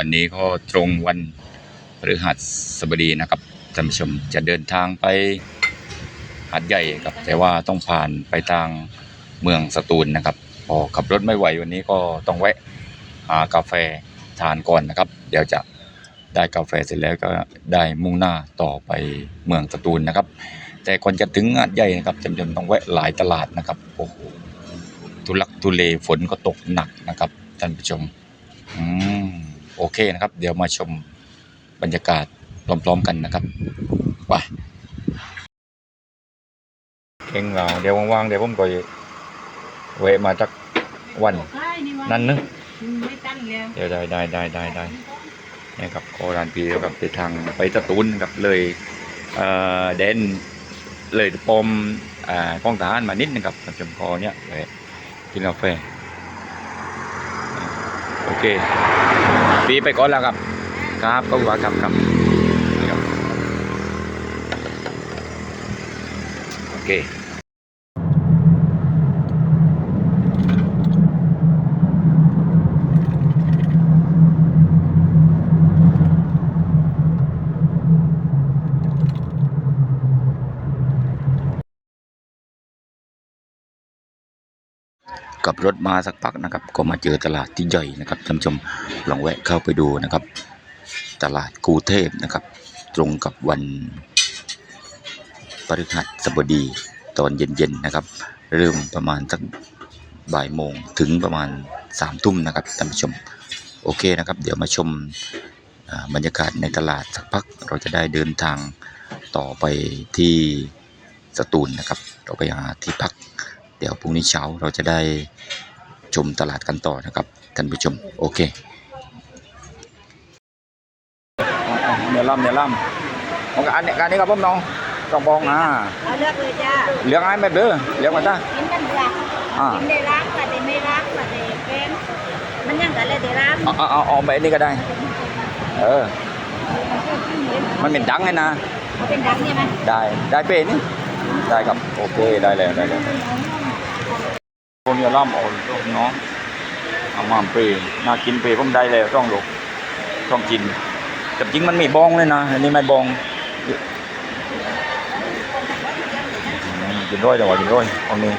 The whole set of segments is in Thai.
วันนี้ก็ตรงวันพฤหัสบดีนะครับท่านผู้ชมจะเดินทางไปหาดใหญ่ครับ แต่ว่าต้องผ่านไปทางเมืองสตูลนะครับ พอขับรถไม่ไหววันนี้ก็ต้องแวะหากาแฟทานก่อนนะครับ เดี๋ยวจะได้กาแฟเสร็จแล้วก็ได้มุ่งหน้าต่อไปเมืองสตูลนะครับ แต่ก่อนจะถึงหาดใหญ่นะครับจำเป็นต้องแวะหลายตลาดนะครับโอ้โหทุลักทุเลฝนก็ตกหนักนะครับท่านผู้ชมอืม โอเคนะครับ เดี๋ยวมาชมบรรยากาศพร้อมๆกันนะครับไปเก่งเหรอเดี๋ยวว่างๆเดี๋ยวผมก็เวะมาจักวันนั่นนึงไม่ตั้งแล้วเดี๋ยวได้ได้ได้ได้ได้นี่ครับโครานปีแล้วกับไปทางไปสตูลครับเลยเอ่อเดนเลยปมอ่ากองทหารมานิดนึงครับท่านผู้ชมคอเนี่ยไปกินกาแฟโอเค ปีไปก่อนแล้วครับ ครับก็ว่าครับครับครับโอเค กับรถมาสักพักนะครับ ก็มาเจอตลาดที่ใหญ่นะครับท่านผู้ชมลองแวะเข้าไปดูนะครับ ตลาดกูเทพนะครับ ตรงกับวันพฤหัสบดีตอนเย็นๆนะครับ เริ่มประมาณสักบ่ายโมงถึงประมาณสามทุ่มนะครับท่านผู้ชมโอเคนะครับ เดี๋ยวมาชมบรรยากาศในตลาดสักพักเราจะได้เดินทางต่อไปที่สตูลนะครับ เราไปหาที่พัก เดี๋ยวพรุ่งนี้เช้าเราจะได้ชมตลาดกันต่อนะครับท่านผู้ชมโอเคเนื้อล่ำเนื้อล่ำของอันนี้อันนี้ครับผมน้องจองบองอ่าเอาเลือกเลยจ้าเลืองไอ้แบบเด้อเลืองมาจ้ากินกันจ้ะอ่ากินได้ล้างแต่ได้ไม่ล้างแต่ได้แกงมันยังกันเลยได้ล้างเอาเอาเอาแบบนี้ก็ได้ เออ มันเป็นดังไงนะเป็นดังใช่ไหมได้ได้เป็นนี่ได้ครับโอเคได้แล้วได้แล้ว โอ้เนื้อล่ำโอ้ยน้องเอามาเปรย์น่ากินเปรย์ผมได้แล้วต้องลูกต้องกินแต่จริงมันมีบองเลยนะอันนี้ไม่บองอืมกินร้อยแต่ว่ากินร้อยตรงนี้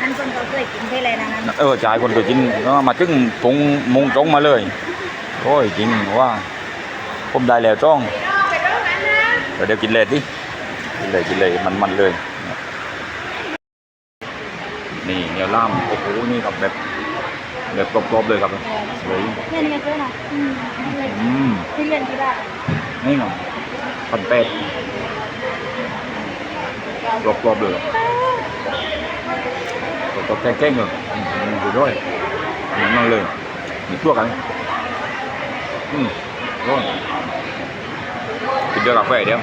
มันคนก็เคยกินไปเลยนะนั้นเออจ่ายคนตัวกินก็มาถึงปรุงมุงตรงมาเลยโอ้ยจริงว่า ผมได้แล้วจ้องเดี๋ยวเดี๋ยวกินเลยดิกินเลยกินเลยมันมันๆเลย นี่เนื้อล่ามโอ้โหนี่ครับแบบแบบกรอบๆเลยครับสวยเนี่ยเนี่ยเจ้าน่ะอืมอืมที่เรียนที่ได้นี่ไงพันเป็ดกรอบๆเลยกรอบๆแกล้งๆเลยอืมดูด้วยมันนั่นเลยมีทั่วกันอืมร้อนกินเดียวกาแฟเดียว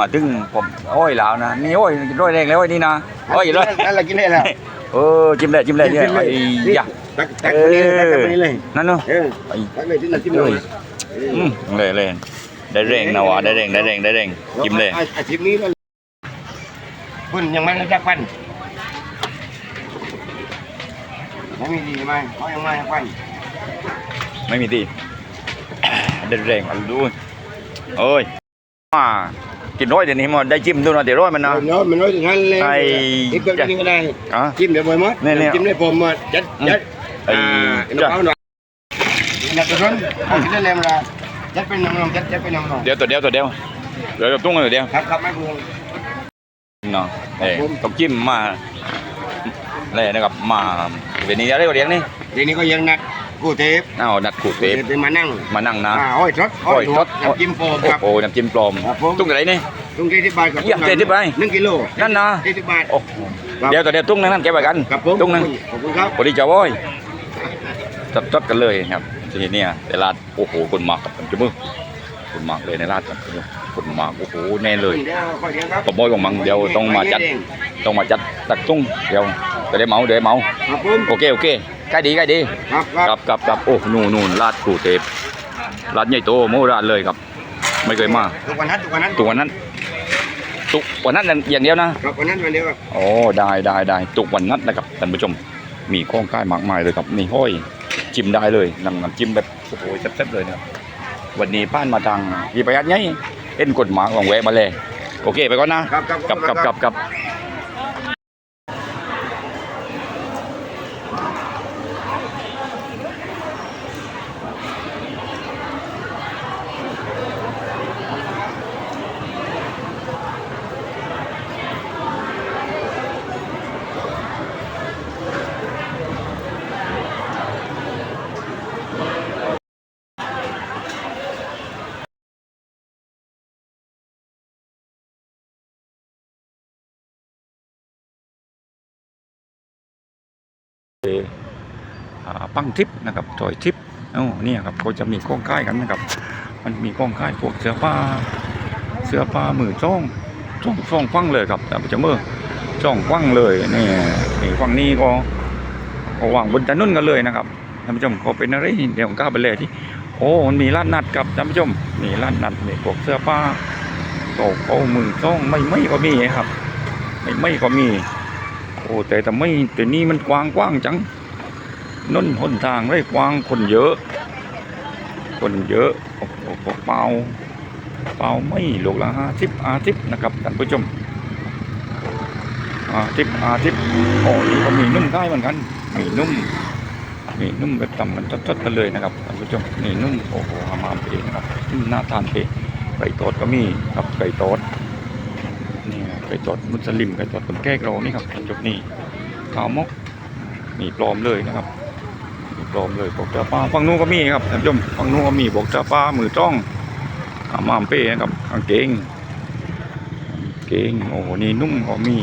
มาถึงผมโอ้ยแล้วนะนี่โอ้ยกินร้อยแรงแล้วไอ้นี่นะโอ้ยร้อยนั่นแหละกินได้แล้วเออจิ้มเลยจิ้มเลยเนี่ยไอ้ยะตักตักไปเลยตักไปเลยนั่นเนาะเออไอ้ตักเลยที่นั่นจิ้มเลยอืมเลยเลยได้แรงนะวะได้แรงได้แรงได้แรงจิ้มเลยอาชีพนี้เลยคุณยังไม่รู้จักปั้นไม่มีดีไหมเขายังไม่ให้ปั้นไม่มีตีได้แรงอะดูโอ้ยมา กินร้อยเดี๋ยวนี้มันได้จิ้มดูหน่อยเดี๋ยวร้อยมันนะเนาะมันน้อยถึงนั้นเลยไอ้อีกแบบนี้ก็ได้อะจิ้มเดี๋ยวบ่อยมั้ยเนี่ยเนี่ยจิ้มได้ผมมาจัดจัดไอ้น้ำเปล่าหน่อยนักตัวนั้นเอากินได้แล้วละจัดเป็นน้ำนองจัดจัดเป็นน้ำนองเดี๋ยวตัวเดียวตัวเดียวเดี๋ยวตุ้งเลยเดียว ครับครับไม่พวงเนาะเอ้ยครับผม ต้องจิ้มมาเลยนะครับมาเดี๋ยวนี้อะไรก็เรียกนี่ ทีนี้ก็ยังนัก กูเทปเอานัดขูดเทปเทปมานั่งมานั่งนะอ่าอ้อยทอดอ้อยทอดน้ำจิ้มโฟมครับโอ้โหน้ำจิ้มปลอมครับผมตุ้งอะไรนี่ตุ้งเจ็ดสิบบาทครับเยี่ยมเจ็ดสิบบาทหนึ่งกิโลนั่นนะเจ็ดสิบบาทโอ้ครับเดี๋ยวตัวเดียวตุ้งนึงนั่นเก็บไว้กันครับผมตุ้งนึงขอบคุณครับพอดีจะโว้ยจับจับกันเลยครับทีนี้เนี่ยแต่ละโอ้โหคนมากกับผมจะมือคุณมากเลยในราดครับคุณมากโอ้โหแน่เลยเดี๋ยวค่อยเดี๋ยวครับขโมยของมังเดี๋ยวต้องมาจัดต้องมาจัดตักตุ้งเดี๋ยวจะได้เมาเดี๋ยวได้เมาครับผมโอเคโอเค ใกล้ดีใกล้ดีครับครับครับครับครับโอ้นู่นนู่นลาดกูเทพลาดใหญ่โตโมราดเลยครับ ไม่เคยมาทุกวันนั้นทุกวันนั้นตุกวันนั้นตุกวันนั้นอย่างเดียวนะ ครับวันนั้นวันเดียวครับโอ้ได้ได้ได้ตุกวันนั้นนะครับท่านผู้ชมมีข้องใกล้มากมายเลยครับนี่ห้อยจิ้มได้เลยนำน้ำจิ้มแบบโอ้โหแซ่บๆเลยนะครับวันนี้ป้านมาทางพี่ประหยัดไงเอ็นกฎหมายของแวะมาเลย โอเคไปก่อนนะครับครับ กับกับกับกับอ่า ปังทิปนะครับถอยทิปเอ้าเนี่ยครับเขาจะมีข้องค่ายกันนะครับ มันมีข้องค่ายพวกเสื้อผ้าเสื้อผ้ามือจ้องจ้องช่องฟังเลยครับแต่ประเมื่อจ้องฟังเลยนี่นี่ฟังนี้ก็ก็วางบนถนนกันเลยนะครับท่านผู้ชมก็เป็นอะไรเดี๋ยวผมก้าวไปเลยที่โอ้มันมีร้านนัดครับท่านผู้ชมมีร้านนัดมีพวกเสื้อผ้าโตโอ้มือจ้องไม่ไม่ก็มีครับ ไม่ไม่ก็มี โอ้แต่แต่ไม่แต่นี่มันกว้างกว้างจัง นนหนทางได้กว้างคนเยอะ คนเยอะโอ้โหเปล่าเปล่าไม่หลกละห้าสิบอาทิบนะครับท่านผู้ชมอาทิบอาทิบโอ้นี่ก็มีนุ่มได้เหมือนกัน มีนุ่มมีนุ่มแบบต่ำมันทดๆกันเลยนะครับท่านผู้ชมนี่นุ่มโอ้โหหามามเปนะครับน่าทานเปไก่ตอดก็มีครับไก่ตอดนี่ไก่ตอดมุสลิมไก่ตอดคนแก้กเรานี่ครับท่านผู้ชมนี่ข้าวมกมีปลอมเลยนะครับ ปลอมเลยบอกเจ้าป้าฝั่งนู้นก็มีครับท่านผู้ชมฝั่งนู้นก็มีบอกเจ้าป้ามือจ้องอามามเป้นะครับกางเกงเกงโอ้โหนี่นุ่มก็มี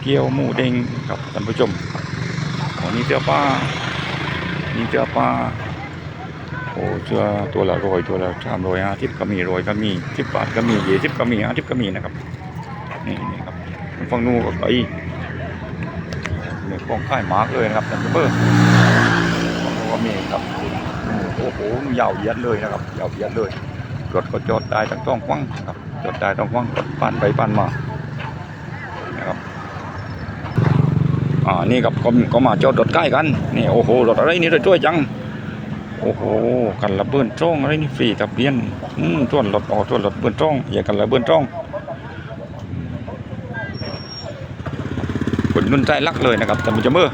เกี๊ยวหมูเด้งครับท่านผู้ชมโอ้นี่เจ้าป้านี่เจ้าป้าโอ้เสื้อตัวละร้อยตัวละสามร้อยห้าสิบก็มีร้อยก็มีสิบบาทก็มียี่สิบก็มีห้าสิบก็มีนะครับนี่นี่ครับฝั่งนู้นก็ไปเนี่ยกองค่ายมาร์กเลยนะครับท่านผู้ชม มีครับโอ้โหยาวเยียดเลยนะครับยาวเยียดเลยรถก็จอดได้ทั้งต้องกว้างครับจอดได้ต้องกว้างรถผ่นไปผ่นมานะครับอ่านี่ครับก็ก็มาจอดรถใกล้กันนี่โอ้โหรถอะไรนี่รถช่วยจังโอ้โหกันระเบิดจ้องอะไรนี่ฟรีทะเบียนอืมส่วนรถอ๋อส่วนรถเบิ้ลจ้องอย่ากันระเบิดจ้องคนนุ่นใจรักเลยนะครับท่านผู้ชมเออ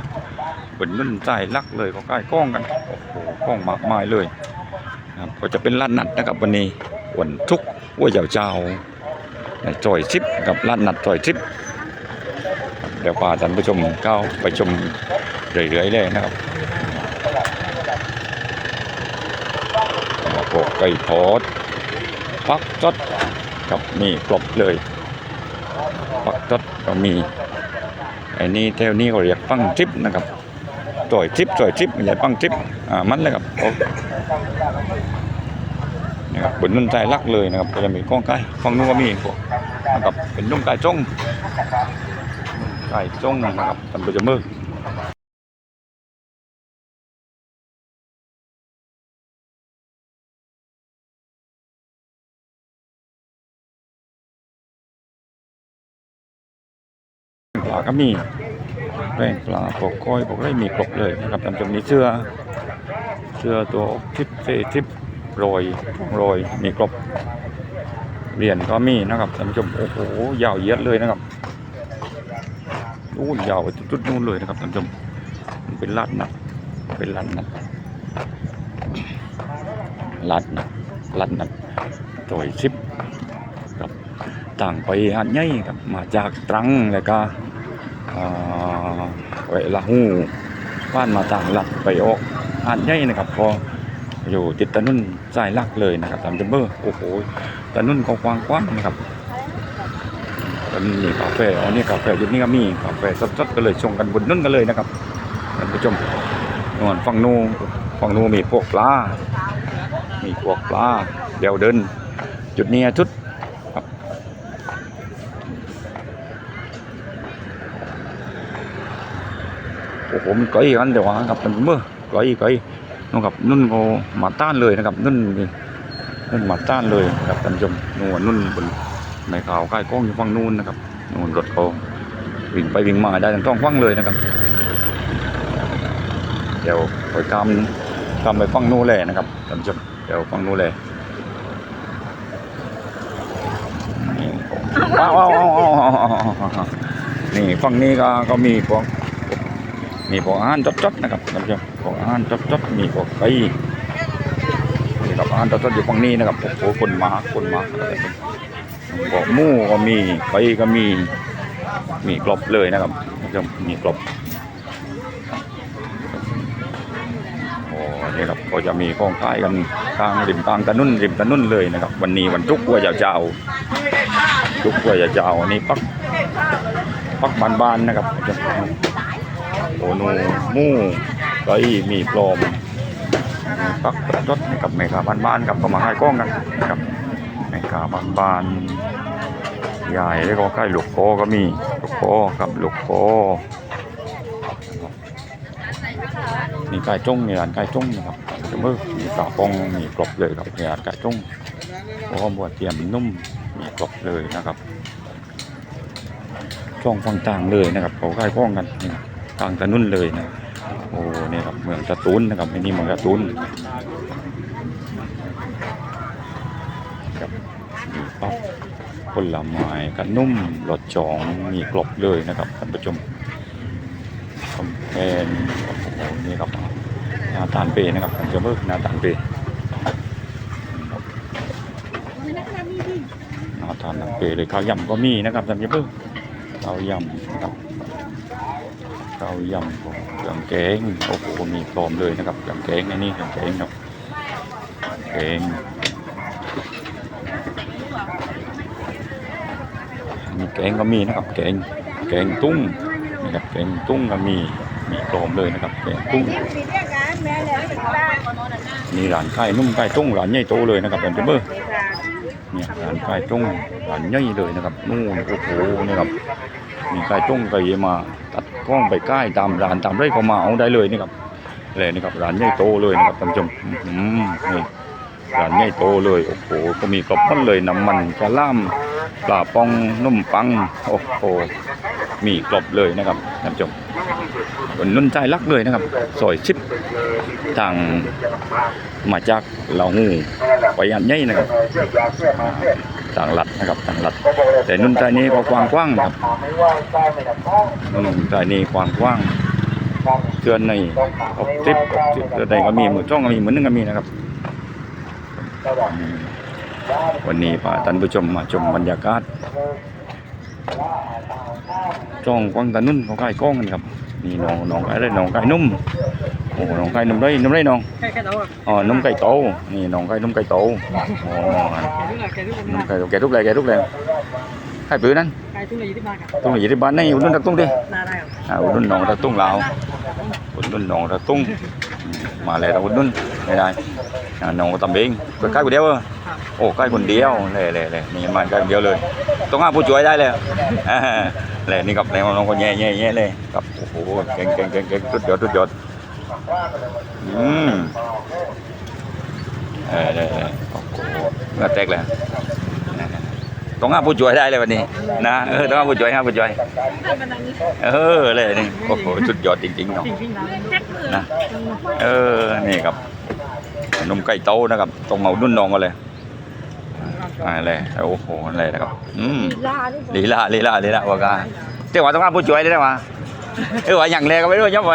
เป็นนุ่นใจรักเลยก็ใกล้กล้องกันโอ้โหกล้องมากมายเลยนะครับก็จะเป็นร้านนัดนะครับวันนี้วันทุกว่าเจ้าเจ้าจอยทิปกับร้านนัดจอยทิปเดี๋ยวพาท่านผู้ชมก้าวไปชมเรื่อยๆเลยนะครับมาโปกไก่ทอดปักจดกับมีครบเลยปักจดก็มีไอ้นี่แถวนี้ก็เรียกฟังทิปนะครับ ต่อยทิปต่อยทิปใหญ่ปังทิปอ่ามันเลยครับนี่ครับเป็นนุ่นใจรักเลยนะครับก็จะมีกล้องไก่ฟังนู้นก็มีพวกนะครับเป็นนุ่มไก่จ้งไก่จ้งนะครับตำรวจะมือปลาก็มี แป้งปลาปกก้อยปกได้มีครบเลยนะครับท่านผู้ชมมีเสื้อเสื้อตัวทิปเซทิปโรยโรยมีครบเหรียญก็มีนะครับท่านผู้ชมโอ้โหยาวเยียดเลยนะครับนู่นยาวไปจุดนู่นเลยนะครับท่านผู้ชมมันเป็นลาดนัดเป็นลาดนัดลาดนัดลาดนัดตัวชิปครับต่างไปหัดใหญ่ครับมาจากตรังแล้วก็ เวลาหูบ้านมาต่างหลักไปออกอานใหญ่นะครับพออยู่ติดถนนสายลักเลยนะครับตามจัมเบอร์โอ้โหถนนก็กว้างกว้างนะครับแล้วมีกาแฟอันนี้กาแฟยุคนี้ก็มีกาแฟสดๆก็เลยชงกันบนนั่นกันเลยนะครับท่านผู้ชมนวนฝั่งนู้นฝั่งนูมีพวกปลา มีพวกปลาเดี๋ยวเดิน จุดนี้จุดครับ โอ้โหมันไกลกันเดี๋ยวครับมันเมื่อไกลไกลนะครับนุ่นเขามาต้านเลยนะครับนุ่นนุ่นมาต้านเลยนะครับท่านผู้ชมนู่นนุ่นบนในข่าวใกล้กล้องอยู่ฝั่งนู้นนะครับนู่นรถเขาวิ่งไปวิ่งมาได้ทั้งต้องฟังเลยนะครับ เดี๋ยวไปตามตามไปฟังนู้นเลยนะครับท่านผู้ชมเดี๋ยวฟังนู้นเลยนี่ว้าวว้าวว้าวว้าวว้าวนี่ฝั่งนี้ก็ก็มีพวก มีพวกอาหารจดๆนะครับท่านผู้ชมพวกอาหารจดๆมีพวกไก่นี่ครับอาหารจดๆอยู่ฝั่งนี้นะครับโอ้โหคนมาคนมาพวกหมูก็มีไก่ก็มีมีกรอบเลยนะครับท่านผู้ชมมีกรอบโอ้นี่ครับก็จะมีข้องค่ายกันทางริมทางตะนุ่นริมตะนุ่นเลยนะครับ วันนี้วันทุกวัวจะเจ้าทุกวัวจะเจ้าอันนี้ปักปักบานบานๆนะครับ โอนูมู่ไก่มีปลอมปักจดๆนะครับแม่ค้าบานบานๆครับก็มาให้กล้องกันนะครับแม่ค้าบานบานๆใหญ่แล้วก็ใกล้ลูกโคก็มีลูกโคกับลูกโคมีไก่จ้งมีร้านไก่จ้งนะครับจมือมีกาปองมีกรอบเลยครับมีร้านไก่จ้งเพราะว่าบัวเทียมนุ่มมีกรอบเลยนะครับช่องฟังต่างเลยนะครับเขาใกล้พ้องกันนี่ ต่างตะนุ่นเลยนะโอ้เนี่ยครับเมืองตะตุนนะครับไอ้นี่เมืองตะตุนครับมีปั๊บผลไม้กันนุ่มรสจองมีกรบเลยนะครับท่านผู้ชมคอมเพนโอ้โหนี่ครับนาตานเปนะครับผมจะเบิกนาตานเปนาตานเปเลยข้าวยำก็มีนะครับท่านจะเบิกข้าวยำนะครับ ข้าวยำของเครื่องแกงโอ้โหมีพร้อมเลยนะครับเครื่งแกงในนี่เครื่งแกงเนาะแกงมีแกงก็มีนะครับแกงแกงตุ้งนะครับแกงตุ้งก็มีมีกรอบเลยนะครับแกงตุ้งสีเรียกกันแม่แล้วถึงบ้านมีร้านไก่นุ่มไก่ตุ้งร้านใหญ่โตเลยนะครับเป็นเบอร์เด็กค่ะเนี่ยร้านไก่ตุ้งร้านใหญ่เลยนะครับนู่นโอ้โหนี่ครับมีไก่ตุ้งไก่มา ตัดกล้องไปใกล้ตามร้านตามไร่เขามาเอาได้เลยนี่ครับเลยนี่ครับร้านใหญ่โตเลยนะครับท่านผู้ชมอื้อหือนี่ร้านใหญ่โตเลยโอ้โหก็มีกรอบมันเลยน้ำมันกระล่ำปลาปองนุ่มปังโอ้โหมีกรอบเลยนะครับท่านผู้ชมนนุ่นใจรักเลยนะครับซอยชิปทางมาจากเหล่าหูไปอันใหญ่นะครับ ต่างหลัดนะครับต่างหลัด แต่นุ่นใจนี้ก็กว้างกว้างนะครับนุ่นใจนี้กว้างกว้างเกือนในออกทริปออกทริปเกือนใดก็มีมือจ้องก็มีเหมือนนึงก็มีนะครับ วันนี้พาท่านผู้ชมมาชมบรรยากาศจ้องกว้างตานุ่นเขาใกล้กล้องกันครับ นี่น้องน้องไก่เลยน้องไก่นุ่มโอ้น้องไก่นุ่มได้นุ่มได้น้องไก่ไก่โตอะอ๋อนุ่มไก่โตนี่น้องไก่นุ่มไก่โตอ๋อไก่ทุกอะไก่ทุกคนนุ่มนะไก่โตแกทุกเลยแกทุกเลยใครปืนนั่นไก่ทุกเลยยี่สิบบาทครับตุ้งอยู่ที่บ้านนี่อุ่นนุ่นตะตุ้งดิน่าได้ครับอ่าอุ่นนุ่นน้องตะตุ้งลาวอุ่นนุ่นน้องตะตุ้งอื มมาเลยเราอุ่นนุ่นไม่ได้อ่าน้องก็ทำเองเปิดใกล้คนเดียวเออโอ้ใกล้คนเดียวเลยเลยเลยนี่มาใกล้คนเดียวเลย ต้องหาผู้ช่วยได้เลยอ่าเลยนี่กับในน้องก็แย่แย่แย่เลยครับโอ้โหเก่งเก่งเก่งเก่งสุดยอดสุดยอดอืมเออเออเออโอ้โหเงือแตกเลยต้องหาผู้ช่วยได้เลยวันนี้นะเออต้องหาผู้ช่วยหาผู้ช่วยเออเลยนี่โอ้โหสุดยอดจริงๆเนาะจริงจริง นะนะ เออ นี่ครับนมไก่โตนะครับ ตรงเอานุ่นนองกันเลยอะไรโอ้โหอะไรนะครับ อืมลาด้วยลีลาลีลาลีลาว่ากาเจ้าว่าต้องหาผู้ช่วยได้ไหมวะเออว่าอย่างแรกก็ไม่รู้ยับไป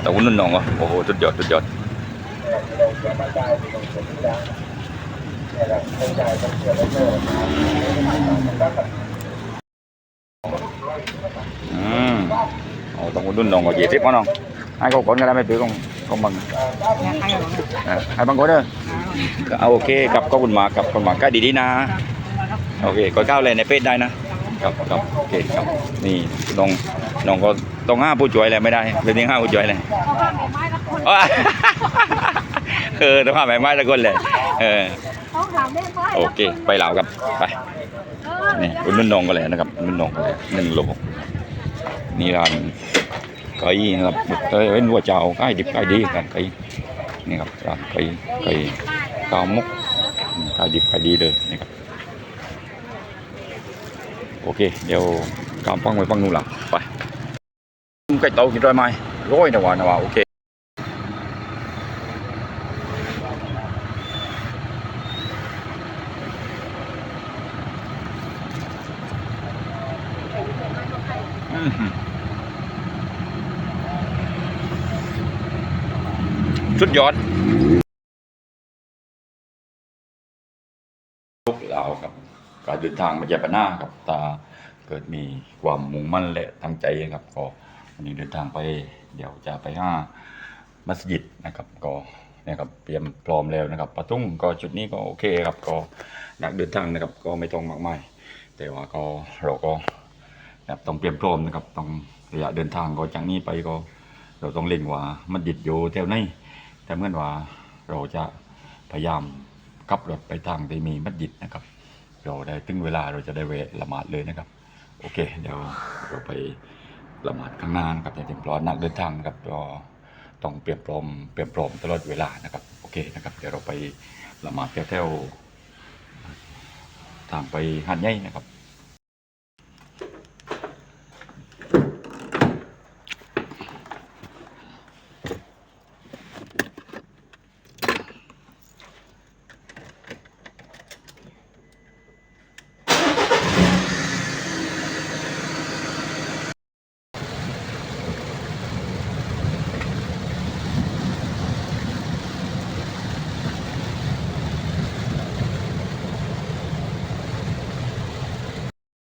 แต่วุ้นนุ่นนองอะโอ้โหสุดยอดสุดยอดอืมโอ้ต้องวุ้นนุ่นนองก็ยี่สิบมั้งน้องให้เขาคนก็ได้ไม่ตื้อของของบังไก่เหรออะให้บังคนเด้อก็เอาโอเคกับก็บุญมากับคนมาใกล้ดีๆนะโอเคก็ก้าวเลยในเฟซได้นะครับครับโอเคครับนี่น้องน้องก็ต้องห้าผู้ช่วยเลยไม่ได้เป็นยังห้าผู้ช่วยเลยเพราะว่าไม้ละคนอ้าวเออต้องพาไปไม้ตะคนเลยเออต้องถามแม่พ่อโอเค ไปลาวครับไปเออนี่อุ่นนุ่นนองกันเลยนะครับอุ่นนุ่นนองกันเลยหนึ่งโลนี่ร้าน ไก่นะครับเอ้ยเป็นวัวเจ้าไก่ดิบไก่ดีกันไก่นี่ครับร้านไก่ไก่ข้าวมุกอืมไก่ดิบไก่ดีเลยนี่ครับโอเค เดี๋ยวกำฟังไปฟังนู่นละไปไก่เตากินได้ไหมร้อยนะวะนะวะโอเคอื้อหือสุด ยอดทุกเราครับ การเดินทางมาจากปะหน้าครับตาเกิดมีความมุ่งมั่นและตั้งใจครับ ก็วันนี้เดินทางไป เดี๋ยวจะไปห้ามัสยิดนะครับ ก็นี่ยครับเตรียมพร้อมแล้วนะครับประตุ้งก็จุดนี้ก็โอเคครับ ก็นักเดินทางนะครับ ก็ไม่ต้องมากมายแต่ว่าก็เราก็แบบต้องเตรียมพร้อมนะครับต้องระยะเดินทางก็จากนี้ไปก็ เราต้องเล็งว่ามัสยิดอยู่แถวไหน แต่เมื่อว่าเราจะพยายามขับรถไปทางที่มีมัสยิดนะครับ เราได้ถึงเวลาเราจะได้เวะละหมาดเลยนะครับ โอเค เดี๋ยวเราไปละหมาดข้างหน้านะครับอย่างเตรียมพร้อมนักเดินทางนะครับก็ต้องเตรียมพร้อมเตรียมพร้อมตลอดเวลานะครับโอเคนะครับเดี๋ยวเราไปละหมาดแถวๆทางไปหันใหญ่นะครับ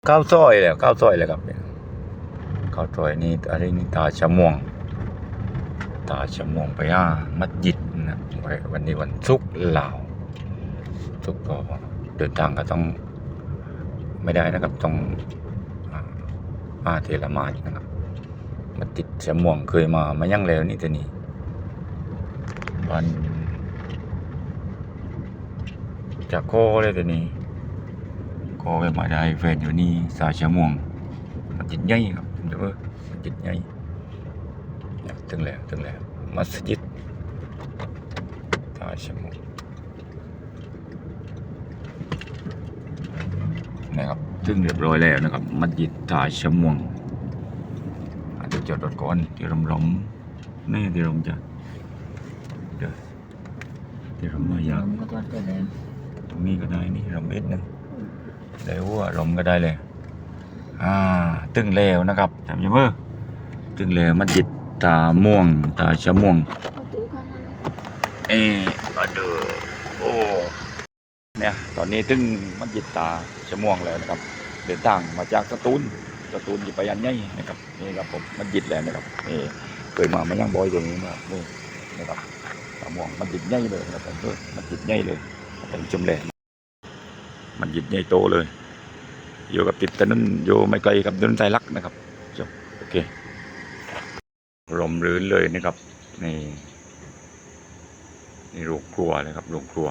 ข้าวซอยแล้วข้าวซอยแล้วครับเนี่ยข้าวซอยนี่อะไรนี่ตาชะม่วง ตาชะม่วงไปอ่ามัสยิดนะไว้วันนี้วันศุกร์ลาวศุกร์ก็เดินทางก็ต้อง ไม่ได้นะครับต้องอาเทลมาดนะครับมัสยิดชะม่วงเคยมามายั่งแล้วนี่แต่นี่วันจากโคเลยแต่นี่ ก็ไปมาได้แฟนอยู่นี่สาชะม่วง มันจิตใหญ่ครับเดี๋ยวมันจิตใหญ่เนี่ยถึงแล้วถึงแล้วมัสยิดสาชะม่วงนะครับถึงเรียบร้อยแล้วนะครับ มัสยิดตาชะม่วงอาจจะจอดรถก่อนที่รมรมนี่ที่รมจะเดี๋ยวที่รมมาอยากก็ตัวเกิดเลยตรงนี้ก็ได้นี่รมเอ็ดหนึง ได้หัวลมก็ได้เลย อ่า ตึงแล้วนะครับจำยังเมื่อตึงแล้วมันจิตตาม่วง ตาชะม่วง เออมาดูโอ้เนี่ยตอนนี้ตึงมันจิตตาชะม่วงแล้วนะครับ เดินทางมาจากสตูลสตูลอยู่ไปยันใหญ่นะครับนี่ครับผมมันจิตแล้วนะครับนี่เคยมามายังบอยตรงนี้นะนี่นะครับตาม่วงมันจิตใหญ่เลยนะครับเออมันจิตใหญ่เลยเป็นชมแหล มันยิดใหญ่โตเลย อยู่กับติดถนนอยู่ไม่ไกลกับถนนสายลักนะครับจบโอเคลมรื่นเลยนะครับนี่นี่โรงครัวเลยครับโรงครัว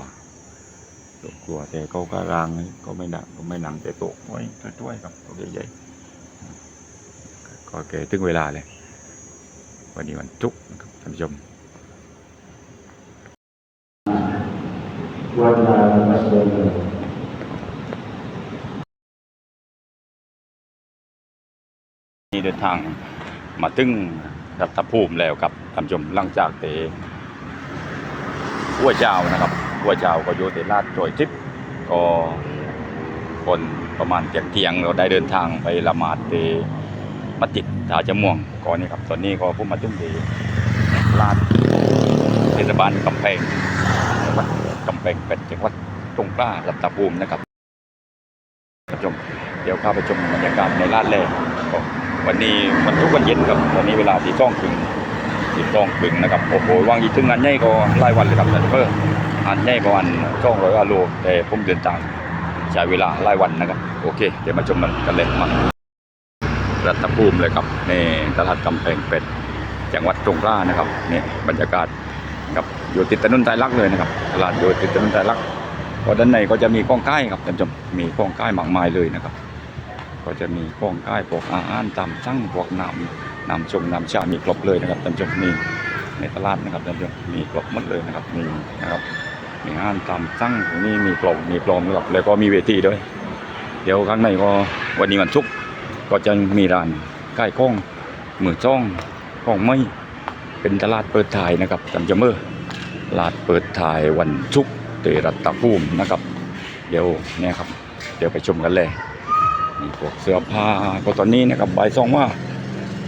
โรงครัวแต่เขาก็รางก็ไม่หนักก็ไม่หนังแต่โต๊ะไว้ช่วยๆครับโต๊ะใหญ่ๆก็โอเคถึงเวลาเลย วันนี้วันทุกนะครับท่านผู้ชมวันี่เเดินทางมาถึงรัฐภูมิแล้วครับท่านผู้ชมหลังจากเตะหัวเจ้านะครับหัวเจ้าก็โยเตลาดโดยทิพย์ก็คนประมาณเที่ยงเทียงเราได้เดินทางไปละหมาดเตมัสยิดตาจม่วงก่อนนี้ครับ ตอนนี้ก็ผมมาถึงเตลาดเทศบาลกำแพงวัดกำแพงเป็ดจังหวัดตรงกล้ารัฐภูมินะครับท่านผู้ชมเดี๋ยวข้าไปชมบรรยากาศในลาดแรกก็ วันนี้วันทุกวันเย็นครับวันนี้เวลาที่ต้องถึงที่ต้องถึงนะครับโอ้โหวางอีกถึงงานใหญ่ก็หลายวันเลยครับแต่เพิ่มงานใหญ่ประมาณช่องร้อยกิโลแต่ผมเดินทางใช้เวลาหลายวันนะครับโอเค เดี๋ยวมาชมกันเลยมารัฐภูมิเลยครับในตลาดกำแพงเป็ดจังหวัดตรงกล้านะครับนี่บรรยากาศกับอยู่ติดถนนไตรลักษ์เลยนะครับตลาดอยู่ติดถนนไตรลักษณ์ก็ด้านในก็จะมีกล้องใกล้ครับท่านผู้ชมมีกล้องใกล้มากมายเลยนะครับ ก็จะมีกล้องใกล้พวกอาหารตามสั่งพวกน้ำน้ำชงน้ำชา มีครบเลยนะครับท่านผู้ชมนี่ในตลาดนะครับท่านผู้ชมมีครบหมดเลยนะครับมีนะครับมีอาหารตามสั่งตรงนี้มีกล่องมีกลองนะครับแล้วก็มีเวทีด้วย เดี๋ยวข้างในก็วันนี้วันศุกร์ก็จะมีร้านใกล้กล้องมือจ้องกล้องไม่เป็นตลาดเปิดถ่ายนะครับจำจะเมื่อตลาดเปิดถ่ายวันศุกร์เตรัตตภูมินะครับ เดี๋ยวเนี่ยครับ เดี๋ยวไปชมกันเลย มีพวกเสื้อผ้าก็ตอนนี้นะครับใบายสองว่า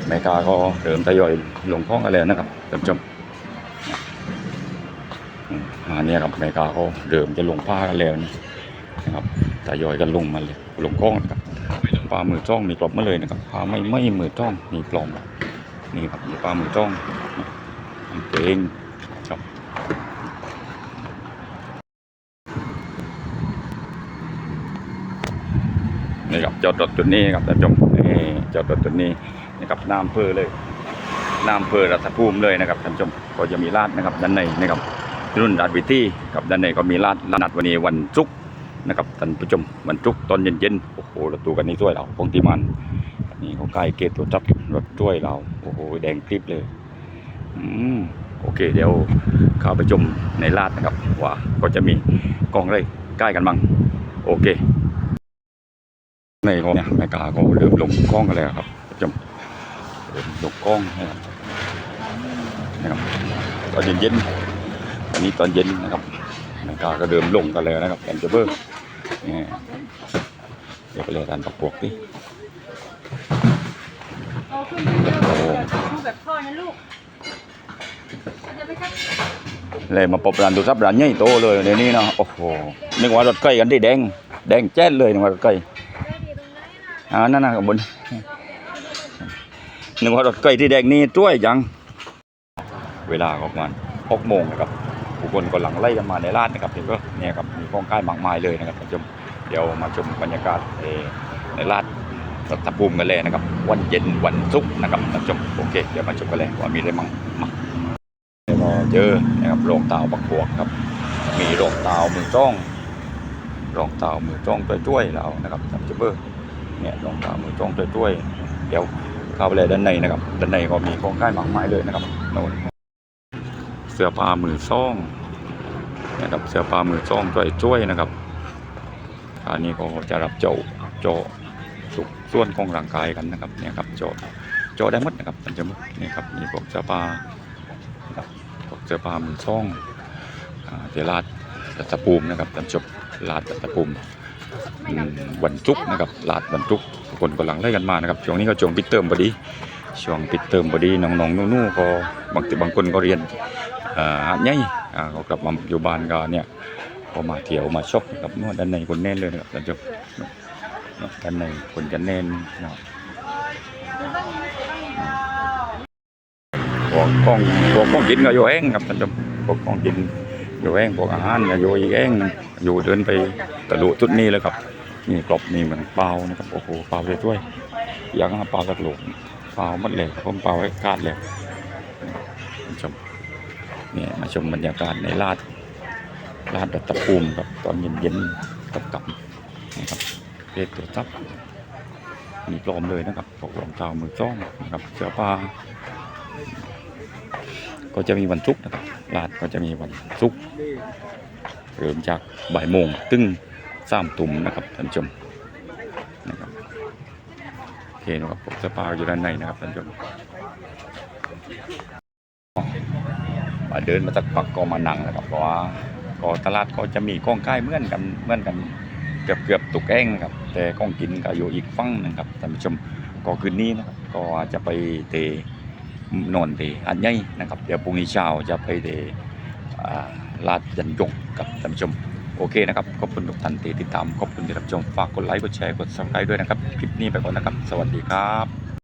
แม่กาก็เริ่มทยอยลงคล้องกันแล้วนะครับท่านผู้ชมอืมอันนี้ครับแม่กาก็เริ่มจะลงผ้ากันแล้วนะครับทยอยกันลงมาเลยลงกล้องนะครับปลาหมือจ้องมีกรอบมาเลยนะครับปลาไม่ไม่มือจ้องมีปลอมนี่ครับมีปลาหมือจ้องทำเองครับ นี่ครับจอดรถจุดนี้ครับท่านผู้ชมนี่จอดรถจุดนี้นะครับน้ำเพอเลยน้ำเพอรัฐภูมิเลยนะครับท่านผู้ชมก็จะมีลาดนะครับด้านในนะครับรุ่นราดวิตี้กับด้านในก็มีลาดลาดวันนี้วันศุกร์นะครับท่านผู้ชมวันจุกร์ตอนเย็นๆโอ้โหรถตู้กันนี้ช่วยเราพงติมันนี่เขาใกล้เกตตัวจับรถช่วยเราโอ้โหแดงคลิปเลยอืมโอเคเดี๋ยวข้าไปชมในลาดนะครับว่าก็จะมีกล้องอะไรใกล้กันบ้างโอเค ในก็เนี่ยแม่กาก็เริ่มลงกล้องกันแล้วครับท่านผู้ชมเริ่มลงกล้องนะครับนะครับตอนเย็นๆวันนี้ตอนเย็นนะครับแมงกาก็เดิมลงกันเลยนะครับแอนเจเบอร์นี่เดี๋ยวไปเลยดันปักปวกดิเอาขึ้นเยอะๆเลยดูแบบพ่อนะลูกจะไปครับเลยมาปบร้านดูซับร้านใหญ่โตเลยเดี๋ยวนี้เนาะโอ้โหนึกว่ารถไก่กันที่แดงแดงแจ้นเลยนึกว่ารถไก่ อ่านั่นน่ะขบนนึกว่ารถไก่ที่แดงนี่ช่วยัง เวลาก็ประมาณหกโมงนะครับผู้คนก็หลังไล่กันมาในร้านนะครับเห็นก็เนี่ยครับมีกองใกล้มากมายเลยนะครับท่านผู้ชมเดี๋ยวมาชมบรรยากาศในร้านรัฐภูมิกันเลยนะครับ วันเย็นวันศุกร์นะครับท่านผู้ชมโอเคเดี๋ยวมาชมกันเลยว่ามีอะไรมั่งมาเดี๋ยวก็เจอนะครับโรงเตาปักบวกครับ มีโรงเตามือจ้องโรงเตามือจ้องต้วช่วยเรานะครับท่านผู้ชมเบอร์ เนี่ยโรงเตามือจ้องต้วยเดี๋ยวเข้าไปเลยด้านในนะครับ ด้านในก็มีกองใกล้มากไมายเลยนะครับโน่นเสื้อผ้ามือซ่องนะครับเสื้อผ้ามือซ่องช่วยช่วยนะครับอันนี้ก็จะรับโจาโจาทุกส่วนของร่างกายกันนะครับเนี่ยครับโจาโจาได้หมดนะครับท่านผู้ชมนี่ครับมีพวกเสื้อผ้าครับพวกเสื้อผ้ามือซ่องอ่าที่ลาดรัตภูมนะครับท่านผู้ชมลาดรัตภูม วันจุกนะครับลาดวันจุกคนกำลังไล่กันมานะครับช่วงนี้ก็ช่วงปิดเทอมพอดีช่วงปิดเทอมพอดีน้องๆนู่นๆก็บางทีบางคนก็เรียนอ่าหาใหญ่เขากลับมาอยู่บ้านก็เนี่ยก็มาเที่ยวมาช็อปกับนวดด้านในคนแน่นเลยนะครับท่านผู้ชมด้านในคนกันแน่นนะครับพวกของพวกของกินก็อยู่เองครับท่านผู้ชมพวกของกิน อยู่เองพวกอาหารอยู่อีกเองอยู่เดินไปตะลุจุดนี้เลยครับ นี่กรอบนี่เหมือนเปล่านะครับโอ้โหเปล่าเลยด้วยอยากเอาเปล่าสักลูกเปล่าหมดเลยผมเปล่าไว้กาดเลยท่าชมนี่มาชมบรรยากาศในลาดลาดรัตภูมิครับตอนเย็นๆกับกับนะครับเพชรตัวทับมีปลอมเลยนะครับพวกรองเท้ามือจ้องนะครับเสื้อผ้า ก็จะมีวันศุกร์นะครับลาดก็จะมีวันศุกร์เริ่มจากบ่ายโมงตึ้งสามตุ่มนะครับท่านผู้ชมนะครับโอเคนะครับพวกเสื้อผ้าอยู่ด้านในนะครับท่านผู้ชมมาเดินมาสักพักก็มานั่งนะครับเพราะว่าก็ตลาดก็จะมีกล้องใกล้เหมือนกันเหมือนกันเกือบเกือบตุกแองครับ แต่กล้องกินก็อยู่อีกฝั่งนึงครับท่านผู้ชมก็คืนนี้นะครับก็จะไปเตะ นอนเตะอันใหญ่นะครับ เดี๋ยวพรุ่งนี้เช้าจะไปเดลาดยันยงกับท่านผู้ชม โอเคนะครับ ขอบคุณทุกท่านที่ติดตาม ขอบคุณที่รับชม ฝากกดไลค์ กดแชร์ กดซับสไครต์ด้วยนะครับ คลิปนี้ไปก่อนนะครับ สวัสดีครับ